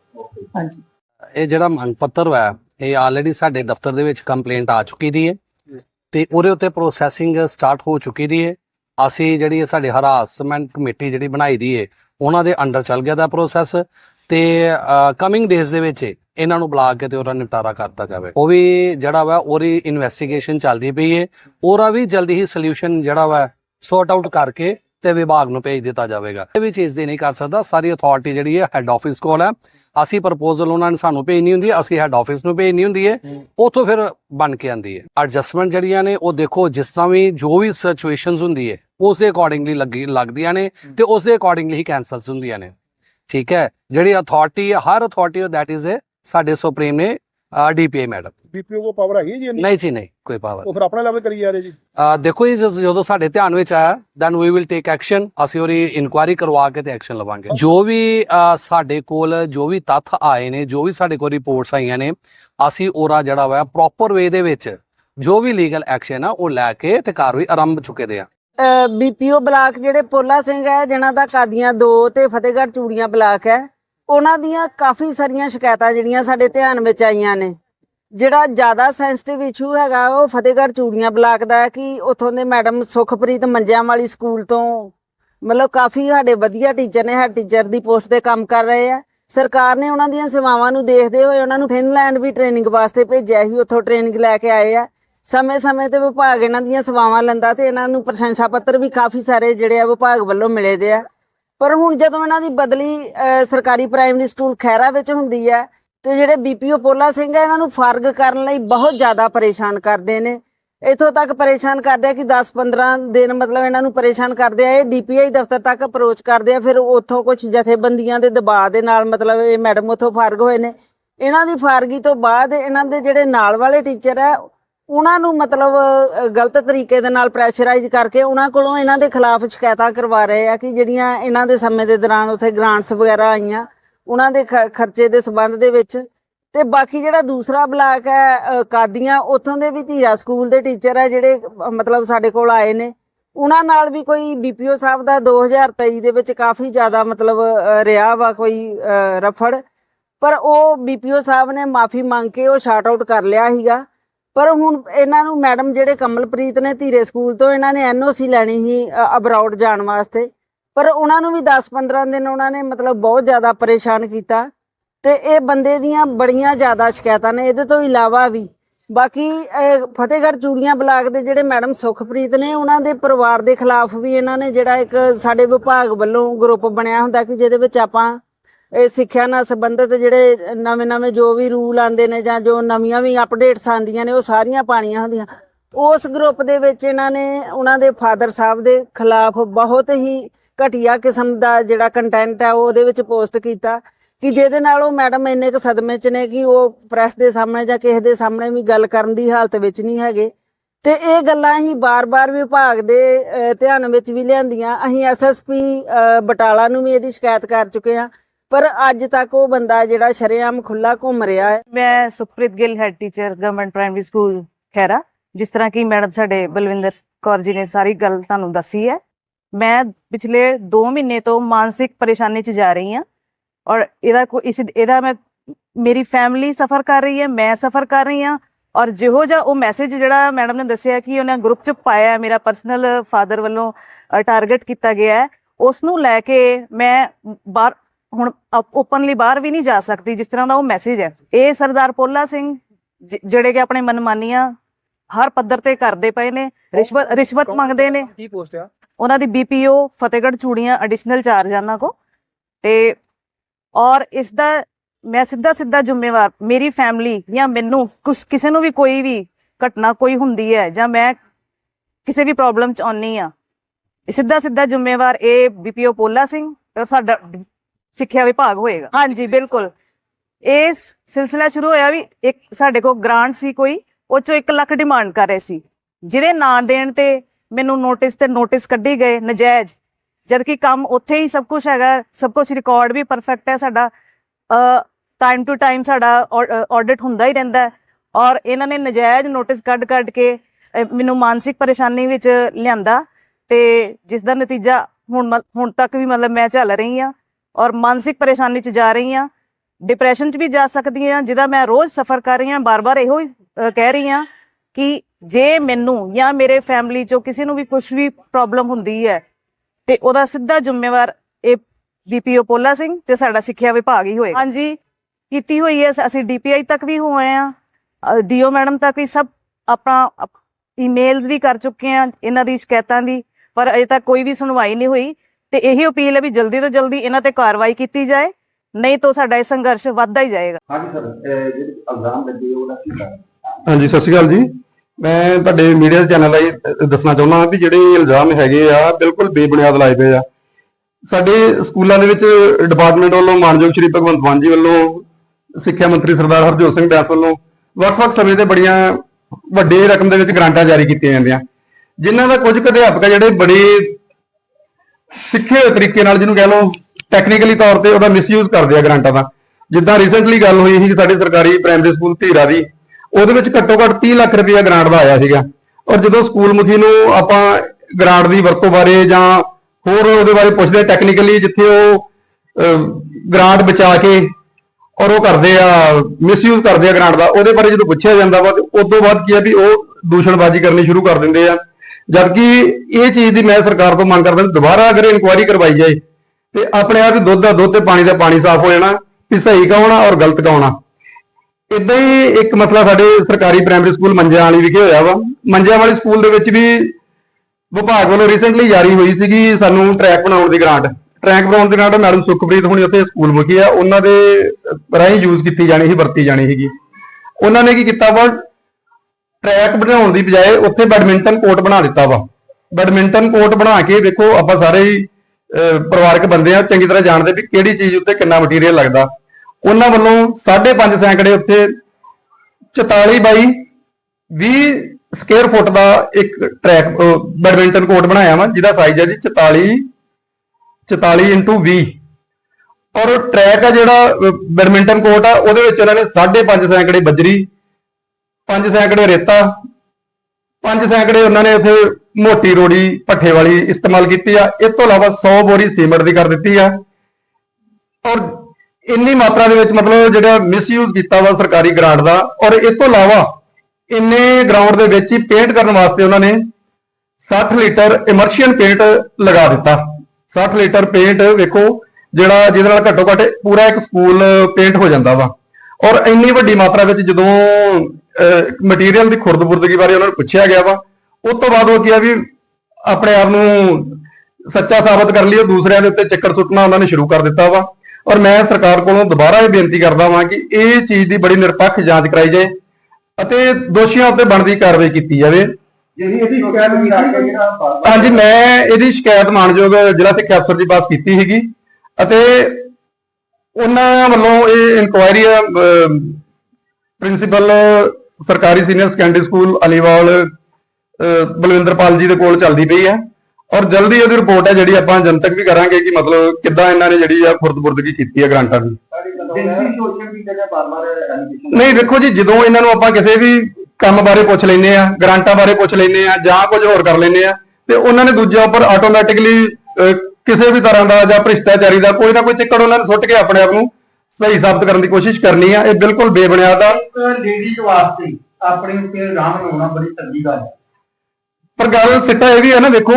ਹਾਂਜੀ।
ਇਹ ਜਿਹੜਾ ਮੰਗ ਪੱਤਰ ਹੋਇਆ ਇਹ ਆਲਰੇਡੀ ਸਾਡੇ ਦਫ਼ਤਰ ਦੇ ਵਿੱਚ ਕੰਪਲੇਂਟ ਆ ਚੁੱਕੀ ਦੀ ਹੈ। ਤੇ ਉਹਦੇ ਉੱਤੇ ਪ੍ਰੋਸੈਸਿੰਗ ਸਟਾਰਟ ਹੋ ਚੁੱਕੀ ਦੀ ਹੈ। ਅਸੀਂ ਜਿਹੜੀ ਇਹ ਸਾਡੇ ਹਰਾਸਮੈਂਟ ਕਮੇਟੀ ਜਿਹੜੀ ਬਣਾਈ ਦੀ ਹੈ ਉਹਨਾਂ ਦੇ ਅੰਡਰ ਚੱਲ ਗਿਆ ਦਾ ਪ੍ਰੋਸੈਸ ਤੇ ਕਮਿੰਗ ਡੇਜ਼ ਦੇ ਵਿੱਚ ਇਹਨਾਂ ਨੂੰ ਬੁਲਾ ਕੇ ਤੇ ਉਹਦਾ ਨਿਪਟਾਰਾ ਕਰਤਾ ਜਾਵੇ। ਉਹ ਵੀ ਜਿਹੜਾ ਵਾ ਉਹਦੀ ਇਨਵੈਸਟੀਗੇਸ਼ਨ ਚੱਲਦੀ ਪਈ ਹੈ। ਉਹਦਾ ਵੀ ਜਲਦੀ ਹੀ ਸੋਲੂਸ਼ਨ ਜਿਹੜਾ ਵਾ ਸੌਰਟ ਆਊਟ ਕਰਕੇ ਤੇ ਵਿਭਾਗ ਨੂੰ ਭੇਜ ਦਿੱਤਾ ਜਾਵੇਗਾ। ਇਹ ਵੀ ਚੀਜ਼ ਦੀ ਨਹੀਂ ਕਰ ਸਕਦਾ। ਸਾਰੀ ਅਥਾਰਟੀ ਜਿਹੜੀ ਹੈ ਹੈੱਡ ਆਫਿਸ ਕੋਲ ਹੈ। ਅਸੀਂ ਪ੍ਰਪੋਜ਼ਲ ਉਹਨਾਂ ਨੇ ਸਾਨੂੰ ਭੇਜਣੀ ਹੁੰਦੀ ਹੈ, ਅਸੀਂ ਹੈੱਡ ਆਫਿਸ ਨੂੰ ਭੇਜਣੀ ਹੁੰਦੀ ਹੈ। ਉਥੋਂ ਫਿਰ ਬਣ ਕੇ ਆਂਦੀ ਹੈ। ਐਡਜਸਟਮੈਂਟ ਜਿਹੜੀਆਂ ਨੇ, ਉਹ ਦੇਖੋ, ਜਿਸ ਤਰ੍ਹਾਂ ਵੀ ਜੋ ਵੀ ਸਿਚੁਏਸ਼ਨਸ ਹੁੰਦੀ ਹੈ ਉਸ ਦੇ ਅਕੋਰਡਿੰਗਲੀ ਲੱਗੀ, ਲੱਗਦੀਆਂ ਨੇ ਤੇ ਉਸ ਦੇ ਅਕੋਰਡਿੰਗਲੀ ਹੀ ਕੈਨਸਲਸ ਹੁੰਦੀਆਂ ਨੇ। ਠੀਕ ਹੈ? ਜਿਹੜੀ ਅਥਾਰਟੀ ਹੈ, ਹਰ ਅਥਾਰਟੀ ਦੈਟ ਇਜ਼ ਹੈ, ਸਾਡੇ ਸੁਪਰੀਮ ਨੇ ਡੀਪੀਏ ਮੈਡਮ।
ਬੀਪੀਓ ਕੋ ਪਾਵਰ ਹੈਗੀ ਜੀ?
ਨਹੀਂ ਜੀ ਨਹੀਂ ਕੋਈ ਪਾਵਰ
ਉਹ ਫਿਰ ਆਪਣਾ ਲੈਵਲ ਕਰੀ ਜਾ ਰਹੇ ਜੀ।
ਅਹ ਦੇਖੋ ਜੀ ਜਦ- ਜਦੋਂ ਸਾਡੇ ਧਿਆਨ ਵਿੱਚ ਆਇਆ then we will take action ਅਸੀਂ ਉਹਦੀ ਇਨਕੁਆਇਰੀ ਕਰਵਾ ਕੇ ਤੇ ਐਕਸ਼ਨ ਲਵਾਂਗੇ। ਜੋ ਵੀ ਸਾਡੇ ਕੋਲ ਜੋ ਵੀ ਤੱਥ ਆਏ ਨੇ ਜੋ ਵੀ ਸਾਡੇ ਕੋਲ ਰਿਪੋਰਟਸ ਆਈਆਂ ਨੇ ਅਸੀਂ ਉਹਦਾ ਜਿਹੜਾ ਵਾ ਪ੍ਰੋਪਰ ਵੇ ਦੇ ਵਿੱਚ ਜੋ ਵੀ ਲੀਗਲ ਐਕਸ਼ਨ ਆ ਉਹ ਲੈ ਕੇ ਤੇ ਕਾਰਵਾਈ ਆਰੰਭ ਚੁੱਕੇ ਦੇ ਆ।
ਬੀਪੀਓ ਬਲਾਕ ਜਿਹੜੇ ਪੋਲਾ ਸਿੰਘ ਹੈ ਜਿਨ੍ਹਾਂ ਦਾ ਕਾਦੀਆਂ 2 ਤੇ ਫਤਿਹਗੜ੍ਹ ਚੂੜੀਆਂ ਬਲਾਕ ਹੈ ਉਹਨਾਂ ਦੀਆਂ ਕਾਫੀ ਸਾਰੀਆਂ ਸ਼ਿਕਾਇਤਾਂ ਜਿਹੜੀਆਂ ਸਾਡੇ ਧਿਆਨ ਵਿੱਚ ਆਈਆਂ ਨੇ। ਜਿਹੜਾ ਜ਼ਿਆਦਾ ਸੈਂਸਿਟਿਵ ਇਸ਼ੂ ਹੈਗਾ, ਉਹ ਫਤਿਹਗੜ੍ਹ ਚੂੜੀਆਂ ਬਲਾਕ ਦਾ ਹੈ ਕਿ ਉਥੋਂ ਦੇ ਮੈਡਮ ਸੁਖਪ੍ਰੀਤ ਮੰਜਿਆਂ ਵਾਲੀ ਸਕੂਲ ਤੋਂ ਮਤਲਬ ਕਾਫੀ ਸਾਡੇ ਵਧੀਆ ਟੀਚਰ ਨੇ ਹੈਡ ਟੀਚਰ ਦੀ ਪੋਸਟ ਤੇ ਕੰਮ ਕਰ ਰਹੇ ਆ। ਸਰਕਾਰ ਨੇ ਉਹਨਾਂ ਦੀਆਂ ਸੇਵਾਵਾਂ ਨੂੰ ਦੇਖਦੇ ਹੋਏ ਉਹਨਾਂ ਨੂੰ ਫਿਨਲੈਂਡ ਵੀ ਟ੍ਰੇਨਿੰਗ ਵਾਸਤੇ ਭੇਜਿਆ ਸੀ, ਉੱਥੋਂ ਟ੍ਰੇਨਿੰਗ ਲੈ ਕੇ ਆਏ ਆ। ਸਮੇਂ-ਸਮੇਂ ਤੇ ਵਿਭਾਗ ਇਹਨਾਂ ਦੀਆਂ ਸੇਵਾਵਾਂ ਲੈਂਦਾ ਤੇ ਇਹਨਾਂ ਨੂੰ ਪ੍ਰਸ਼ੰਸਾ ਪੱਤਰ ਵੀ ਕਾਫੀ ਸਾਰੇ ਜਿਹੜੇ ਆ ਵਿਭਾਗ ਵੱਲੋਂ ਮਿਲੇ ਦੇ ਆ। ਪਰ ਹੁਣ ਜਦੋਂ ਇਹਨਾਂ ਦੀ ਬਦਲੀ ਸਰਕਾਰੀ ਪ੍ਰਾਇਮਰੀ ਸਕੂਲ ਖੈਰਾ ਵਿੱਚ ਹੁੰਦੀ ਹੈ, ਤੇ ਜਿਹੜੇ ਬੀਪੀਓ ਪੋਲਾ ਸਿੰਘ ਹੈ, ਇਹਨਾਂ ਨੂੰ ਫਰਗ ਕਰਨ ਲਈ ਬਹੁਤ ਜ਼ਿਆਦਾ ਪਰੇਸ਼ਾਨ ਕਰਦੇ ਨੇ। ਇਥੋਂ ਤੱਕ ਪਰੇਸ਼ਾਨ ਕਰਦੇ ਆ ਕਿ 10-15 ਦਿਨ ਮਤਲਬ ਇਹਨਾਂ ਨੂੰ ਪਰੇਸ਼ਾਨ ਕਰਦੇ ਆ, ਇਹ ਡੀਪੀਆਈ ਦਫ਼ਤਰ ਤੱਕ ਅਪਰੋਚ ਕਰਦੇ ਆ, ਫਿਰ ਉੱਥੋਂ ਕੁਝ ਜਥੇਬੰਦੀਆਂ ਦੇ ਦਬਾਅ ਦੇ ਨਾਲ ਮਤਲਬ ਇਹ ਮੈਡਮ ਉੱਥੋਂ ਫਰਗ ਹੋਏ ਨੇ। ਇਹਨਾਂ ਦੀ ਫਾਰਗੀ ਤੋਂ ਬਾਅਦ ਇਹਨਾਂ ਦੇ ਜਿਹੜੇ ਨਾਲ ਵਾਲੇ ਟੀਚਰ ਆ ਉਹਨਾਂ ਨੂੰ ਮਤਲਬ ਗਲਤ ਤਰੀਕੇ ਦੇ ਨਾਲ ਪ੍ਰੈਸ਼ਰਾਈਜ਼ ਕਰਕੇ ਉਹਨਾਂ ਕੋਲੋਂ ਇਹਨਾਂ ਦੇ ਖਿਲਾਫ ਸ਼ਿਕਾਇਤਾਂ ਕਰਵਾ ਰਹੇ ਆ ਕਿ ਜਿਹੜੀਆਂ ਇਹਨਾਂ ਦੇ ਸਮੇਂ ਦੇ ਦੌਰਾਨ ਉੱਥੇ ਗ੍ਰਾਂਟਸ ਵਗੈਰਾ ਆਈਆਂ, ਉਹਨਾਂ ਦੇ ਖ- ਖਰਚੇ ਦੇ ਸਬੰਧ ਦੇ ਵਿੱਚ। ਤੇ ਬਾਕੀ ਜਿਹੜਾ ਦੂਸਰਾ ਬਲਾਕ ਹੈ ਕਾਦੀਆਂ, ਉੱਥੋਂ ਦੇ ਵੀ ਧੀਰਾ ਸਕੂਲ ਦੇ ਟੀਚਰ ਹੈ ਜਿਹੜੇ ਮਤਲਬ ਸਾਡੇ ਕੋਲ ਆਏ ਨੇ। ਉਹਨਾਂ ਨਾਲ ਵੀ ਕੋਈ ਬੀਪੀਓ ਸਾਹਿਬ ਦਾ 2023 ਦੇ ਵਿੱਚ ਕਾਫੀ ਜ਼ਿਆਦਾ ਮਤਲਬ ਰਿਹਾ ਵਾ ਕੋਈ ਰਫੜ। ਪਰ ਉਹ ਬੀਪੀਓ ਸਾਹਿਬ ਨੇ ਮਾਫੀ ਮੰਗ ਕੇ ਉਹ ਸ਼ਾਰਟ ਆਊਟ ਕਰ ਲਿਆ ਸੀਗਾ। ਪਰ ਹੁਣ ਇਹਨਾਂ ਨੂੰ ਮੈਡਮ ਜਿਹੜੇ ਕਮਲਪ੍ਰੀਤ ਨੇ ਧੀਰੇ ਸਕੂਲ ਤੋਂ, ਇਹਨਾਂ ਨੇ ਐਨਓਸੀ ਲੈਣੀ ਸੀ ਅਬਰਾਊਡ ਜਾਣ ਵਾਸਤੇ। ਪਰ ਉਹਨਾਂ ਨੂੰ ਵੀ 10-15 ਦਿਨ ਉਹਨਾਂ ਨੇ ਮਤਲਬ ਬਹੁਤ ਜ਼ਿਆਦਾ ਪਰੇਸ਼ਾਨ ਕੀਤਾ। ਤੇ ਇਹ ਬੰਦੇ ਦੀਆਂ ਬੜੀਆਂ ਜ਼ਿਆਦਾ ਸ਼ਿਕਾਇਤਾਂ ਨੇ, ਇਹਦੇ ਤੋਂ ਇਲਾਵਾ ਵੀ। ਬਾਕੀ ਫਤਿਹਗੜ੍ਹ ਚੂੜੀਆਂ ਬਲਾਕ ਦੇ ਜਿਹੜੇ ਮੈਡਮ ਸੁਖਪ੍ਰੀਤ ਨੇ, ਉਹਨਾਂ ਦੇ ਪਰਿਵਾਰ ਦੇ ਖਿਲਾਫ ਵੀ ਇਹਨਾਂ ਨੇ ਜਿਹੜਾ ਇੱਕ ਸਾਡੇ ਵਿਭਾਗ ਵੱਲੋਂ ਗਰੁੱਪ ਬਣਿਆ ਹੁੰਦਾ ਕਿ ਜਿਹਦੇ ਵਿੱਚ ਆਪਾਂ ਇਹ ਸਿੱਖਿਆ ਨਾਲ ਸੰਬੰਧਿਤ ਜਿਹੜੇ ਨਵੇਂ-ਨਵੇਂ ਜੋ ਵੀ ਰੂਲ ਆਉਂਦੇ ਨੇ ਜਾਂ ਜੋ ਨਵੀਆਂ ਵੀ ਅਪਡੇਟਸ ਆਉਂਦੀਆਂ ਨੇ, ਉਹ ਸਾਰੀਆਂ ਪਾਣੀਆਂ ਹੁੰਦੀਆਂ। ਉਸ ਗਰੁੱਪ ਦੇ ਵਿੱਚ ਇਹਨਾਂ ਨੇ ਉਹਨਾਂ ਦੇ ਫਾਦਰ ਸਾਹਿਬ ਦੇ ਖਿਲਾਫ ਬਹੁਤ ਹੀ ਘਟੀਆ ਕਿਸਮ ਦਾ ਜਿਹੜਾ ਕੰਟੈਂਟ ਹੈ ਉਹ ਉਹਦੇ ਵਿੱਚ ਪੋਸਟ ਕੀਤਾ ਕਿ ਜਿਹਦੇ ਨਾਲ ਉਹ ਮੈਡਮ ਇੰਨੇ ਕੁ ਸਦਮੇ 'ਚ ਨੇ ਕਿ ਉਹ ਪ੍ਰੈਸ ਦੇ ਸਾਹਮਣੇ ਜਾਂ ਕਿਸੇ ਦੇ ਸਾਹਮਣੇ ਵੀ ਗੱਲ ਕਰਨ ਦੀ ਹਾਲਤ ਵਿੱਚ ਨਹੀਂ ਹੈਗੇ। ਤੇ ਇਹ ਗੱਲਾਂ ਹੀ ਬਾਰ-ਬਾਰ ਵਿਭਾਗ ਦੇ ਧਿਆਨ ਵਿੱਚ ਵੀ ਲਿਆਂਦੀਆਂ। ਅਸੀਂ ਐਸਐਸਪੀ ਬਟਾਲਾ ਨੂੰ ਵੀ ਇਹਦੀ ਸ਼ਿਕਾਇਤ ਕਰ ਚੁੱਕੇ ਹਾਂ। ਪਰ ਅੱਜ ਤੱਕ ਉਹ ਬੰਦਾ ਜਿਹੜਾ ਸ਼ਰੇਆਮ ਖੁੱਲਾ ਘੁੰਮ ਰਿਹਾ ਹੈ।
ਮੈਂ Sukhpreet Gill head teacher government primary school Khaira ਜਿਸ ਤਰ੍ਹਾਂ ਕਿ ਮੈਡਮ ਸਾਡੇ ਬਲਵਿੰਦਰ ਕੌਰ ਜੀ ਨੇ ਸਾਰੀ ਗੱਲ ਤੁਹਾਨੂੰ ਦੱਸੀ ਹੈ। ਮੈਂ ਪਿਛਲੇ 2 ਮਹੀਨੇ ਤੋਂ ਮਾਨਸਿਕ ਪਰੇਸ਼ਾਨੀ 'ਚ ਜਾ ਰਹੀ ਹਾਂ ਔਰ ਇਹਦਾ ਕੋਈ ਇਸ, ਇਹਦਾ ਮੈਂ, ਮੇਰੀ ਫੈਮਿਲੀ ਸਫਰ ਕਰ ਰਹੀ ਹੈ, ਮੈਂ ਸਫਰ ਕਰ ਰਹੀ ਹਾਂ ਔਰ ਜਿਹੋ ਜਿਹਾ ਉਹ ਮੈਸੇਜ ਜਿਹੜਾ ਮੈਡਮ ਨੇ ਦੱਸਿਆ ਕਿ ਉਹਨੇ ਗਰੁੱਪ 'ਚ ਪਾਇਆ ਮੇਰਾ ਪਰਸਨਲ ਫਾਦਰ ਵੱਲੋਂ ਟਾਰਗੇਟ ਕੀਤਾ ਗਿਆ ਹੈ, ਉਸ ਨੂੰ ਲੈ ਕੇ ਮੈਂ ਬਾਹਰ ਹੁਣ ਓਪਨਲੀ ਬਾਹਰ ਵੀ ਨਹੀਂ ਜਾ ਸਕਦੀ ਜਿਸ ਤਰ੍ਹਾਂ ਦਾ ਉਹ ਮੈਸੇਜ ਹੈ। ਇਹ ਸਰਦਾਰ ਪੋਲਾ ਸਿੰਘ ਜਿਹੜੇ ਕਿ ਆਪਣੇ ਮਨਮਾਨੀਆਂ ਹਰ ਪੱਧਰ ਤੇ ਕਰਦੇ ਪਏ ਨੇ ਰਿਸ਼ਵਤ ਰਿਸ਼ਵਤ ਮੰਗਦੇ ਨੇ।
ਕੀ ਪੋਸਟ ਆ?
ਉਹਨਾਂ ਦੀ BPO Fatehgarh Churian additional charge ਆ ਉਹਨਾਂ ਕੋ ਤੇ ਔਰ ਇਸ ਦਾ ਮੈਂ ਸਿੱਧਾ ਸਿੱਧਾ ਜ਼ਿੰਮੇਵਾਰ ਮੇਰੀ ਫੈਮਿਲੀ ਜਾਂ ਮੈਨੂੰ ਕੁਛ ਕਿਸੇ ਨੂੰ ਵੀ ਕੋਈ ਵੀ ਘਟਨਾ ਕੋਈ ਹੁੰਦੀ ਹੈ ਜਾਂ ਮੈਂ ਕਿਸੇ ਵੀ ਪ੍ਰੋਬਲਮ ਚ ਆਉਣੀ ਆ ਸਿੱਧਾ ਸਿੱਧਾ ਜ਼ਿੰਮੇਵਾਰ ਇਹ ਬੀਪੀਓ ਪੋਲਾ ਸਿੰਘ ਤੇ ਸਾਡਾ ਸਿੱਖਿਆ ਵਿਭਾਗ ਹੋਏਗਾ। ਹਾਂਜੀ, ਬਿਲਕੁਲ। ਇਹ ਸਿਲਸਿਲਾ ਸ਼ੁਰੂ ਹੋਇਆ ਵੀ ਇੱਕ ਸਾਡੇ ਕੋਲ ਗ੍ਰਾਂਟ ਸੀ ਕੋਈ, ਉਹ ਚੋਂ 1 ਲੱਖ ਡਿਮਾਂਡ ਕਰ ਰਹੇ ਸੀ। ਜਿਹਦੇ ਨਾਂ ਦੇਣ ਤੇ ਮੈਨੂੰ ਨੋਟਿਸ ਤੇ ਨੋਟਿਸ ਕੱਢੀ ਗਏ ਨਜਾਇਜ਼। ਜਦਕਿ ਕੰਮ ਉੱਥੇ ਹੀ ਸਭ ਕੁਝ ਹੈਗਾ, ਸਭ ਕੁਝ ਰਿਕਾਰਡ ਵੀ ਪਰਫੈਕਟ ਹੈ ਸਾਡਾ। ਟਾਈਮ ਟੂ ਟਾਈਮ ਸਾਡਾ ਆਡਿਟ ਹੁੰਦਾ ਹੀ ਰਹਿੰਦਾ ਔਰ ਇਹਨਾਂ ਨੇ ਨਜਾਇਜ਼ ਨੋਟਿਸ ਕੱਢ ਕੱਢ ਕੇ ਮੈਨੂੰ ਮਾਨਸਿਕ ਪਰੇਸ਼ਾਨੀ ਵਿੱਚ ਲਿਆਂਦਾ। ਤੇ ਜਿਸ ਦਾ ਨਤੀਜਾ ਹੁਣ ਮ- ਹੁਣ ਤੱਕ ਵੀ ਮਤਲਬ ਮੈਂ ਝੱਲ ਰਹੀ ਹਾਂ। ਔਰ ਮਾਨਸਿਕ ਪਰੇਸ਼ਾਨੀ ਚ ਜਾ ਰਹੀ ਹਾਂ ਡਿਪਰੈਸ਼ਨ ਚ ਵੀ ਜਾ ਸਕਦੀ ਹਾਂ ਜਿਹਦਾ ਮੈਂ ਰੋਜ਼ ਸਫਰ ਕਰ ਰਹੀ ਹਾਂ ਬਾਰ-ਬਾਰ ਇਹੋ ਕਹਿ ਰਹੀ ਹਾਂ ਕਿ ਜੇ ਮੈਨੂੰ ਜਾਂ ਮੇਰੇ ਫੈਮਿਲੀ ਚੋਂ ਕਿਸੇ ਨੂੰ ਵੀ ਕੁਝ ਵੀ ਪ੍ਰੋਬਲਮ ਹੁੰਦੀ ਹੈ ਤੇ ਉਹਦਾ ਸਿੱਧਾ ਜ਼ਿੰਮੇਵਾਰ ਇਹ ਬੀਪੀਓ ਪੋਲਾ ਸਿੰਘ ਤੇ ਸਾਡਾ ਸਿੱਖਿਆ ਵਿਭਾਗ ਹੀ ਹੋਏਗਾ। ਹਾਂਜੀ। ਕੀਤੀ ਹੋਈ ਹੈ ਅਸੀਂ ਡੀਪੀਆਈ ਤੱਕ ਵੀ ਹੋਏ ਆ ਡੀਓ ਮੈਡਮ ਤੱਕ ਵੀ ਸਭ ਆਪਣਾ ਈਮੇਲਸ ਵੀ ਕਰ ਚੁੱਕੇ ਆ ਇਹਨਾਂ ਦੀ ਸ਼ਿਕਾਇਤਾਂ ਦੀ ਪਰ ਅਜੇ ਤੱਕ ਕੋਈ ਵੀ ਸੁਣਵਾਈ ਨਹੀਂ ਹੋਈ। ਤੇ ਇਹੀ ਅਪੀਲ ਹੈ ਵੀ ਜਲਦੀ ਤੋਂ ਜਲਦੀ ਇਹਨਾਂ ਤੇ ਕਾਰਵਾਈ ਕੀਤੀ ਜਾਏ ਨਹੀਂ ਤਾਂ ਸਾਡਾ ਇਹ ਸੰਘਰਸ਼ ਵੱਧਦਾ ਹੀ ਜਾਏਗਾ।
ਹਾਂਜੀ ਸਰ ਜਿਹੜੇ ਇਲਜ਼ਾਮ ਲੱਗੇ ਉਹਦਾ ਕੀ ਕਾਰਨ
ਹਾਂਜੀ ਸਤਿ ਸ਼੍ਰੀ ਅਕਾਲ ਜੀ। ਮੈਂ ਤੁਹਾਡੇ ਮੀਡੀਆ ਚੈਨਲ ਲਈ ਦੱਸਣਾ ਚਾਹੁੰਦਾ ਹਾਂ ਕਿ ਜਿਹੜੇ ਇਲਜ਼ਾਮ ਹੈਗੇ ਆ ਬਿਲਕੁਲ ਬੇਬੁਨਿਆਦ ਲਾਏ ਪਏ ਆ। ਸਾਡੇ ਸਕੂਲਾਂ ਦੇ ਵਿੱਚ ਡਿਪਾਰਟਮੈਂਟ ਵੱਲੋਂ ਮਾਨਯੋਗ ਸ਼੍ਰੀ ਭਗਵੰਤ ਮਾਨ ਜੀ ਵੱਲੋਂ ਸਿੱਖਿਆ ਮੰਤਰੀ ਸਰਦਾਰ ਹਰਜੋਤ ਸਿੰਘ ਬੈਂਸ ਵੱਲੋਂ ਵੱਖ-ਵੱਖ ਸਮੇਂ ਤੇ ਬੜੀਆਂ ਵੱਡੇ ਰਕਮ ਦੇ ਵਿੱਚ ਗ੍ਰਾਂਟਾਂ ਜਾਰੀ ਕੀਤੀਆਂ ਜਾਂਦੀਆਂ। ਜਿਨ੍ਹਾਂ ਦਾ ਕੁਝ ਕੁ ਅਧਿਆਪਕ ਜਿਹੜੇ ਬੜੇ ਸਿੱਖੇ ਹੋਏ ਤਰੀਕੇ ਨਾਲ ਜਿਹਨੂੰ ਕਹਿ ਲਓ ਟੈਕਨੀਕਲੀ ਤੌਰ ਤੇ ਉਹਦਾ ਮਿਸਯੂਜ਼ ਕਰਦੇ ਆ ਗ੍ਰਾਂਟਾਂ ਦਾ। ਜਿੱਦਾਂ ਰੀਸੈਂਟਲੀ ਗੱਲ ਹੋਈ ਸੀ ਸਾਡੇ ਸਰਕਾਰੀ ਪ੍ਰਾਇਮਰੀ ਸਕੂਲ ਧੀਰਾ ਦੀ, ਉਹਦੇ ਵਿੱਚ ਘੱਟੋ ਘੱਟ 30 ਲੱਖ ਰੁਪਇਆ ਗ੍ਰਾਂਟ ਦਾ ਆਇਆ ਸੀਗਾ। ਔਰ ਜਦੋਂ ਸਕੂਲ ਮੁਖੀ ਨੂੰ ਆਪਾਂ ਗ੍ਰਾਂਟ ਦੀ ਵਰਤੋਂ ਬਾਰੇ ਜਾਂ ਹੋਰ ਉਹਦੇ ਬਾਰੇ ਪੁੱਛਦੇ ਟੈਕਨੀਕਲੀ ਜਿੱਥੇ ਉਹ ਗ੍ਰਾਂਟ ਬਚਾ ਕੇ ਔਰ ਉਹ ਕਰਦੇ ਆ ਮਿਸਯੂਜ਼ ਕਰਦੇ ਆ ਗ੍ਰਾਂਟ ਦਾ, ਉਹਦੇ ਬਾਰੇ ਜਦੋਂ ਪੁੱਛਿਆ ਜਾਂਦਾ ਵਾ, ਤੇ ਉਸ ਤੋਂ ਬਾਅਦ ਕੀ ਆ ਵੀ ਉਹ ਦੂਸ਼ਣਬਾਜ਼ੀ ਕਰਨੀ ਸ਼ੁਰੂ ਕਰ ਦਿੰਦੇ ਆ। ਜਦਕਿ ਇਹ ਚੀਜ਼ ਦੀ ਮੈਂ ਸਰਕਾਰ ਤੋਂ ਮੰਗ ਕਰਦਾ ਦੁਬਾਰਾ ਅਗਰ ਇਨਕੁਆਇਰੀ ਕਰਵਾਈ ਜਾਏ, ਤੇ ਆਪਣੇ ਆਪ ਹੀ ਦੁੱਧ ਦਾ ਦੁੱਧ ਤੇ ਪਾਣੀ ਦਾ ਪਾਣੀ ਸਾਫ਼ ਹੋ ਜਾਣਾ, ਵੀ ਸਹੀ ਕਹਾਉਣਾ ਔਰ ਗਲਤ ਕਹਾਉਣਾ ਇਦਾਂ ਹੀ ਇੱਕ ਮਸਲਾ ਸਾਡੇ ਸਰਕਾਰੀ ਪ੍ਰਾਇਮਰੀ ਸਕੂਲ ਮੰਜਿਆਂ ਵਾਲੀ ਵਿਖੇ ਹੋਇਆ ਵਾ। ਮੰਜਿਆਂ ਵਾਲੀ ਸਕੂਲ ਦੇ ਵਿੱਚ ਵੀ ਵਿਭਾਗ ਵੱਲੋਂ ਰੀਸੈਂਟਲੀ ਜਾਰੀ ਹੋਈ ਸੀਗੀ ਸਾਨੂੰ ਟਰੈਕ ਬਣਾਉਣ ਦੀ ਗ੍ਰਾਂਟ ਟਰੈਕ ਬਣਾਉਣ ਦੀ ਗ੍ਰਾਂਟ ਮੈਡਮ ਸੁਖਪ੍ਰੀਤ ਹੁਣੀ ਉੱਥੇ ਸਕੂਲ ਮੁਖੀ ਆ। ਉਹਨਾਂ ਦੇ ਰਾਹੀਂ ਯੂਜ਼ ਕੀਤੀ ਜਾਣੀ ਸੀ, ਵਰਤੀ ਜਾਣੀ ਸੀਗੀ। ਉਹਨਾਂ ਨੇ ਕੀ ਕੀਤਾ ਵਾ ਟਰੈਕ ਬਣਾਉਣ ਦੀ ਬਜਾਏ ਉੱਥੇ ਬੈਡਮਿੰਟਨ ਕੋਰਟ ਬਣਾ ਦਿੱਤਾ ਵਾ। ਬੈਡਮਿੰਟਨ ਕੋਰਟ ਬਣਾ ਕੇ ਦੇਖੋ ਆਪਾਂ ਸਾਰੇ ਹੀ ਪਰਿਵਾਰਕ ਬੰਦੇ ਆ, ਚੰਗੀ ਤਰ੍ਹਾਂ ਜਾਣਦੇ ਵੀ ਕਿਹੜੀ ਚੀਜ਼ ਉੱਤੇ ਕਿੰਨਾ ਮਟੀਰੀਅਲ ਲੱਗਦਾ। ਉਹਨਾਂ ਵੱਲੋਂ 5.5 ਸੈਂਕੜੇ ਉੱਤੇ 44 ਬਾਈ 20 ਸਕੁਅਰ ਫੁੱਟ ਦਾ ਇੱਕ ਟਰੈਕ ਬੈਡਮਿੰਟਨ ਕੋਰਟ ਬਣਾਇਆ ਵਾ, ਜਿਹਦਾ ਸਾਈਜ਼ ਹੈ ਜੀ 44 44 into 20 ਔਰ ਟਰੈਕ ਆ ਜਿਹੜਾ ਬੈਡਮਿੰਟਨ ਕੋਰਟ ਆ, ਉਹਦੇ ਵਿੱਚ ਉਹਨਾਂ ਨੇ 5.5 ਸੈਂਕੜੇ ਬਜਰੀ 5 ਸੈਂਕੜੇ ਰੇਤਾ 5 ਸੈਂਕੜੇ ਉਹਨਾਂ ਨੇ ਉੱਥੇ ਮੋਟੀ ਰੋੜੀ ਭੱਠੇ ਵਾਲੀ ਇਸਤੇਮਾਲ ਕੀਤੀ ਆ। ਇਸ ਤੋਂ ਇਲਾਵਾ 100 ਬੋਰੀ ਸੀਮੈਂਟ ਦੀ ਕਰ ਦਿੱਤੀ ਆ। ਔਰ ਇੰਨੀ ਮਾਤਰਾ ਦੇ ਵਿੱਚ ਮਤਲਬ ਜਿਹੜਾ ਮਿਸਯੂਜ਼ ਕੀਤਾ ਵਾ ਸਰਕਾਰੀ ਗ੍ਰਾਂਟ ਦਾ, ਔਰ ਇਸ ਤੋਂ ਇਲਾਵਾ ਇੰਨੇ ਗਰਾਊਂਡ ਦੇ ਵਿੱਚ ਹੀ ਪੇਂਟ ਕਰਨ ਵਾਸਤੇ ਉਹਨਾਂ ਨੇ 60 ਲੀਟਰ ਇਮਰਸ਼ੀਅਨ ਪੇਂਟ ਲਗਾ ਦਿੱਤਾ। 60 ਲੀਟਰ ਪੇਂਟ ਵੇਖੋ, ਜਿਹੜਾ ਜਿਹਦੇ ਨਾਲ ਘੱਟੋ ਘੱਟ ਪੂਰਾ ਇੱਕ ਸਕੂਲ ਪੇਂਟ ਹੋ ਜਾਂਦਾ ਵਾ। ਔਰ ਇੰਨੀ ਵੱਡੀ ਮਾਤਰਾ ਵਿੱਚ ਜਦੋਂ ਮਟੀਰੀਅਲ ਦੀ ਖੁਰਦ-ਬੁਰਦਗੀ ਬਾਰੇ ਉਹਨਾਂ ਨੂੰ ਪੁੱਛਿਆ ਗਿਆ ਵਾ। ਉਸ ਤੋਂ ਬਾਅਦ ਉਹ ਕਿਹਾ ਵੀ ਆਪਣੇ ਆਪ ਨੂੰ ਸੱਚਾ ਸਾਬਤ ਕਰਨ ਲਈ ਉਹ ਦੂਸਰਿਆਂ ਦੇ ਉੱਤੇ ਚੱਕਰ ਸੁੱਟਣਾ ਉਹਨਾਂ ਨੇ ਸ਼ੁਰੂ ਕਰ ਦਿੱਤਾ ਵਾ। ਔਰ ਮੈਂ ਸਰਕਾਰ ਕੋਲੋਂ ਦੁਬਾਰਾ ਇਹ ਬੇਨਤੀ ਕਰਦਾ ਵਾਂ ਕਿ ਇਹ ਚੀਜ਼ ਦੀ ਬੜੀ ਨਿਰਪੱਖ ਜਾਂਚ ਕਰਾਈ ਜਾਏ ਅਤੇ ਦੋਸ਼ੀਆਂ ਉੱਤੇ ਬਣਦੀ ਕਾਰਵਾਈ ਕੀਤੀ ਜਾਵੇ।
ਜਿਹੜੀ ਇਹਦੀ ਸ਼ਿਕਾਇਤ
ਹਾਂਜੀ ਮੈਂ ਇਹਦੀ ਸ਼ਿਕਾਇਤ ਮਾਨਯੋਗ ਜ਼ਿਲ੍ਹਾ ਸਿੱਖਿਆ ਅਫਸਰ ਜੀ ਪਾਸ ਕੀਤੀ ਸੀਗੀ ਅਤੇ ਉਹਨਾਂ ਵੱਲੋਂ ਇਹ ਇਨਕੁਆਇਰੀ ਪ੍ਰਿੰਸੀਪਲ ਸਰਕਾਰੀ senior secondary school Aliwal Balwinderpal ji ਦੇ ਕੋਲ ਚੱਲਦੀ ਪਈ ਹੈ। ਔਰ ਜਲਦੀ ਉਹਦੀ ਰਿਪੋਰਟ ਹੈ ਜਿਹੜੀ ਆਪਾਂ ਜਨਤਕ ਵੀ ਕਰਾਂਗੇ ਕਿ ਮਤਲਬ ਕਿੱਦਾਂ ਇਹਨਾਂ ਨੇ ਜਿਹੜੀ ਆ ਖੁਰਦਬੁਰਦਗੀ ਕੀਤੀ ਹੈ ਗ੍ਰਾਂਟਾਂ ਦੀ। ਨਹੀਂ ਦੇਖੋ ਜੀ ਜਦੋਂ ਇਹਨਾਂ ਨੂੰ ਆਪਾਂ ਕਿਸੇ ਵੀ ਕੰਮ ਬਾਰੇ ਪੁੱਛ ਲੈਨੇ ਆ ਗ੍ਰਾਂਟਾਂ ਬਾਰੇ ਪੁੱਛ ਲੈਨੇ ਆ ਜਾਂ ਕੁਝ ਹੋਰ ਕਰ ਲੈਨੇ ਆ ਤੇ ਉਹਨਾਂ ਨੇ ਦੂਜਿਆਂ ਉੱਪਰ ਆਟੋਮੈਟਿਕਲੀ ਕਿਸੇ ਵੀ ਤਰ੍ਹਾਂ ਦਾ ਜਾਂ ਭ੍ਰਿਸ਼ਟਾਚਾਰੀ ਦਾ ਕੋਈ ਨਾ ਕੋਈ ਚਿੱਕੜ ਉਹਨਾਂ ਨੇ ਸੁੱਟ ਕੇ ਆਪਣੇ ਆਪ ਨੂੰ ਸਹੀ ਸਾਬਤ ਕਰਨ ਦੀ ਕੋਸ਼ਿਸ਼ ਕਰਨੀ ਆ ਇਹ ਬਿਲਕੁਲ ਬੇਬੁਨਿਆਦ ਆ।
ਲੇਡੀਜ਼ ਵਾਸਤੇ ਆਪਣੇ ਉੱਤੇ ਇਲਜ਼ਾਮ ਲਾਉਣਾ ਬੜੀ ਤੰਗੀ ਗੱਲ ਹੈ
ਪਰ ਗੱਲ ਸਿੱਟਾ ਇਹ ਵੀ ਹੈ ਨਾ ਵੇਖੋ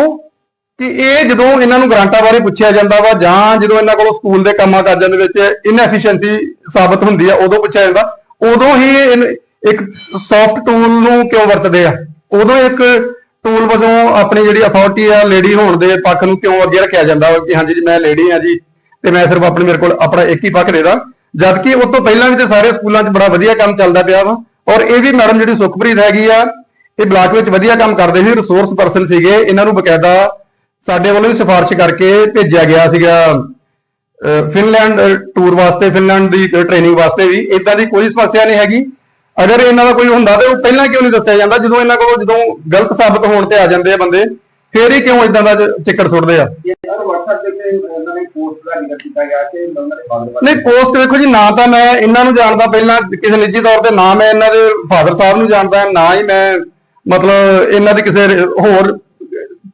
ਕਿ ਇਹ ਜਦੋਂ ਇਹਨਾਂ ਨੂੰ ਗ੍ਰਾਂਟਾਂ ਬਾਰੇ ਪੁੱਛਿਆ ਜਾਂਦਾ ਵਾ ਜਾਂ ਜਦੋਂ ਇਹਨਾਂ ਕੋਲੋਂ ਸਕੂਲ ਦੇ ਕੰਮਾਂ ਕਾਜਾਂ ਦੇ ਵਿੱਚ ਇਨਐਫੀਸ਼ੀਐਂਸੀ ਸਾਬਤ ਹੁੰਦੀ ਆ ਉਦੋਂ ਪੁੱਛਿਆ ਜਾਂਦਾ ਉਦੋਂ ਹੀ ਇਹ ਇੱਕ ਸੌਫਟ ਟੂਲ ਨੂੰ ਕਿਉਂ ਵਰਤਦੇ ਆ? ਉਦੋਂ ਇੱਕ ਟੂਲ ਵਜੋਂ ਆਪਣੀ ਜਿਹੜੀ ਅਥਾਰਟੀ ਆ ਲੇਡੀ ਹੋਣ ਦੇ ਪੱਖ ਨੂੰ ਕਿਉਂ ਅੱਗੇ ਰੱਖਿਆ ਜਾਂਦਾ ਕਿ ਹਾਂਜੀ ਜੀ ਮੈਂ ਲੇਡੀ ਆ ਜੀ ਤੇ ਮੈਂ ਸਿਰਫ ਆਪਣੇ ਮੇਰੇ ਕੋਲ ਆਪਣਾ ਇੱਕ ਹੀ ਪੱਖ ਦੇਦਾ ਜਦ ਕਿ ਉਸ ਤੋਂ ਪਹਿਲਾਂ ਵੀ ਤੇ ਸਾਰੇ ਸਕੂਲਾਂ 'ਚ ਬੜਾ ਵਧੀਆ ਕੰਮ ਚੱਲਦਾ ਪਿਆ ਵਾ, ਔਰ ਇਹ ਵੀ ਮੈਡਮ ਜਿਹੜੀ ਸੁਖਪ੍ਰੀਤ ਹੈਗੀ ਆ, ਇਹ ਬਲਾਕ ਵਿੱਚ ਵਧੀਆ ਕੰਮ ਕਰਦੇ ਸੀ ਰਿਸੋਰਸ ਪਰਸਨ ਸੀਗੇ, ਇਹਨਾਂ ਨੂੰ ਬਕਾਇਦਾ ਸਾਡੇ ਵੱਲੋਂ ਵੀ ਸਿਫਾਰਿਸ਼ ਕਰਕੇ ਭੇਜਿਆ ਗਿਆ ਸੀਗਾ ਫਿਨਲੈਂਡ ਟੂਰ ਵਾਸਤੇ ਫਿਨਲੈਂਡ ਦੀ ਟ੍ਰੇਨਿੰਗ ਵਾਸਤੇ ਵੀ ਇਦਾਂ ਦੀ ਕੋਈ ਸਮੱਸਿਆ ਨਹੀਂ ਹੈਗੀ। ਅਗਰ ਇਹਨਾਂ ਦਾ ਕੋਈ ਹੁੰਦਾ ਤੇ ਉਹ ਪਹਿਲਾਂ ਕਿਉਂ ਨਹੀਂ ਦੱਸਿਆ ਜਾਂਦਾ, ਜਦੋਂ ਇਹਨਾਂ ਕੋਲ ਜਦੋਂ ਗਲਤ ਸਾਬਤ ਹੋਣ ਤੇ ਆ ਜਾਂਦੇ ਆ ਬੰਦੇ ਫੇਰ ਹੀ ਕਿਉਂ ਇਦਾਂ ਦਾ ਚਿੱਕੜ ਸੁੱਟਦੇ ਆ? ਨਹੀਂ ਪੋਸਟ ਵੇਖੋ ਜੀ ਨਾ ਤਾਂ ਮੈਂ ਇਹਨਾਂ ਨੂੰ ਜਾਣਦਾ ਪਹਿਲਾਂ ਕਿਸੇ ਨਿੱਜੀ ਤੌਰ ਤੇ ਨਾ ਮੈਂ ਇਹਨਾਂ ਦੇ ਫਾਦਰ ਸਾਹਿਬ ਨੂੰ ਜਾਣਦਾ ਨਾ ਹੀ ਮੈਂ ਮਤਲਬ ਇਹਨਾਂ ਦੀ ਕਿਸੇ ਹੋਰ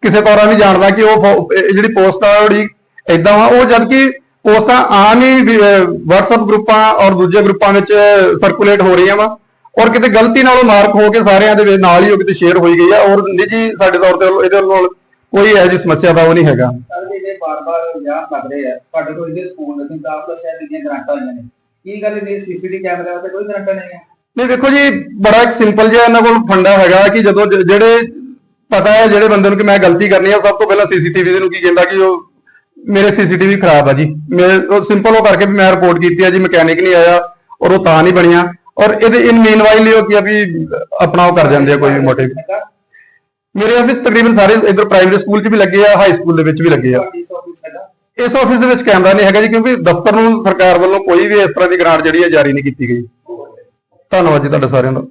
ਕਿਸੇ ਤੌਰਾਂ ਵੀ ਜਾਣਦਾ ਕਿ ਉਹ ਜਿਹੜੀ ਪੋਸਟ ਆ ਜਿਹੜੀ ਇਦਾਂ ਵਾ ਉਹ ਜਦ ਕਿ ਪੋਸਟਾਂ ਆਮ ਹੀ WhatsApp ਗਰੁੱਪਾਂ ਔਰ ਦੂਜੇ ਗਰੁੱਪਾਂ ਵਿੱਚ ਸਰਕੂਲੇਟ ਹੋ ਰਹੀਆਂ ਵਾ। ਔਰ ਕਿਤੇ ਗਲਤੀ ਨਾਲ ਉਹ ਮਾਰਕ ਹੋ ਕੇ ਸਾਰਿਆਂ ਦੇ ਵਿੱਚ ਨਾਲ ਹੀ ਉਹ ਕਿਤੇ ਸ਼ੇਅਰ ਹੋਈ ਗਈ ਆ ਔਰ ਨਿੱਜੀ ਸਾਡੇ ਤੌਰ ਤੇ ਇਹਦੇ ਨਾਲ ਕੋਈ ਇਹੋ ਜਿਹੀ ਸਮੱਸਿਆ ਦਾ ਉਹ ਨਹੀਂ ਹੈਗਾ।
ਸਰ ਜੀ ਇਹ ਬਾਰ-ਬਾਰ ਵਿਆਹ ਲੱਗ ਰਹੇ ਆ ਤੁਹਾਡੇ ਕੋਲ ਇਹਦੇ ਸਕੂਲ ਦੇ ਤੁਸੀਂ ਆਪ ਦੱਸਿਆ ਕਿ ਗ੍ਰਾਂਟਾਂ ਆਈਆਂ ਨੇ। ਕੀ ਗੱਲ ਨਹੀਂ ਸੀਸੀਟੀਵੀ ਕੈਮਰਾ ਤੇ ਕੋਈ ਗ੍ਰਾਂਟਾਂ ਨਹੀਂ ਹੈ
ਨਹੀਂ ਦੇਖੋ ਜੀ ਬੜਾ ਇੱਕ ਸਿੰਪਲ ਜਿਹਾ ਇਹਨਾਂ ਕੋਲ ਫੰਡਾ ਹੈਗਾ ਕਿ ਜਦੋਂ ਜਿਹੜੇ ਪਤਾ ਹੈ ਜਿਹੜੇ ਬੰਦੇ ਨੂੰ ਕਿ ਮੈਂ ਗਲਤੀ ਕਰਨੀ ਹੈ ਸਭ ਤੋਂ ਪਹਿਲਾਂ ਸੀਸੀਟੀਵੀ ਨੂੰ ਕੀ ਕਹਿੰਦਾ ਕਿ ਉਹ ਮੇਰੇ ਸੀਸੀਟੀਵੀ ਖਰਾਬ ਆ ਜੀ। ਮੇਰੇ ਸਿੰਪਲ ਉਹ ਕਰਕੇ ਵੀ ਮੈਂ ਰਿਪੋਰਟ ਕੀਤੀ ਹੈ ਜੀ ਮਕੈਨਿਕ ਨਹੀਂ ਆਇਆ ਔਰ ਉਹ ਤਾਂ ਨਹੀਂ ਬਣੀਆਂ। ਔਰ ਇਹਦੇ ਇਨ ਮੀਨਵਾਈਲ ਇਹ ਉਹ ਕੀ ਆ ਵੀ ਆਪਣਾ ਉਹ ਕਰ ਜਾਂਦੇ ਆ ਕੋਈ ਵੀ ਮੋਟਿਵ ਮੇਰੇ ਆਫਿਸ ਤਕਰੀਬਨ ਸਾਰੇ ਇਧਰ ਪ੍ਰਾਇਮਰੀ ਸਕੂਲ 'ਚ ਵੀ ਲੱਗੇ ਆ ਹਾਈ ਸਕੂਲ ਦੇ ਵਿੱਚ ਵੀ ਲੱਗੇ ਆ। ਇਸ ਆਫਿਸ ਦੇ ਵਿੱਚ ਕੈਮਰਾ ਨਹੀਂ ਹੈਗਾ ਜੀ, ਕਿਉਂਕਿ ਦਫ਼ਤਰ ਨੂੰ ਸਰਕਾਰ ਵੱਲੋਂ ਕੋਈ ਵੀ ਇਸ ਤਰ੍ਹਾਂ ਦੀ ਗ੍ਰਾਂਟ ਜਿਹੜੀ ਹੈ ਜਾਰੀ ਨਹੀਂ ਕੀਤੀ ਗਈ। ਧੰਨਵਾਦ ਜੀ ਤੁਹਾਡਾ ਸਾਰਿਆਂ ਦਾ।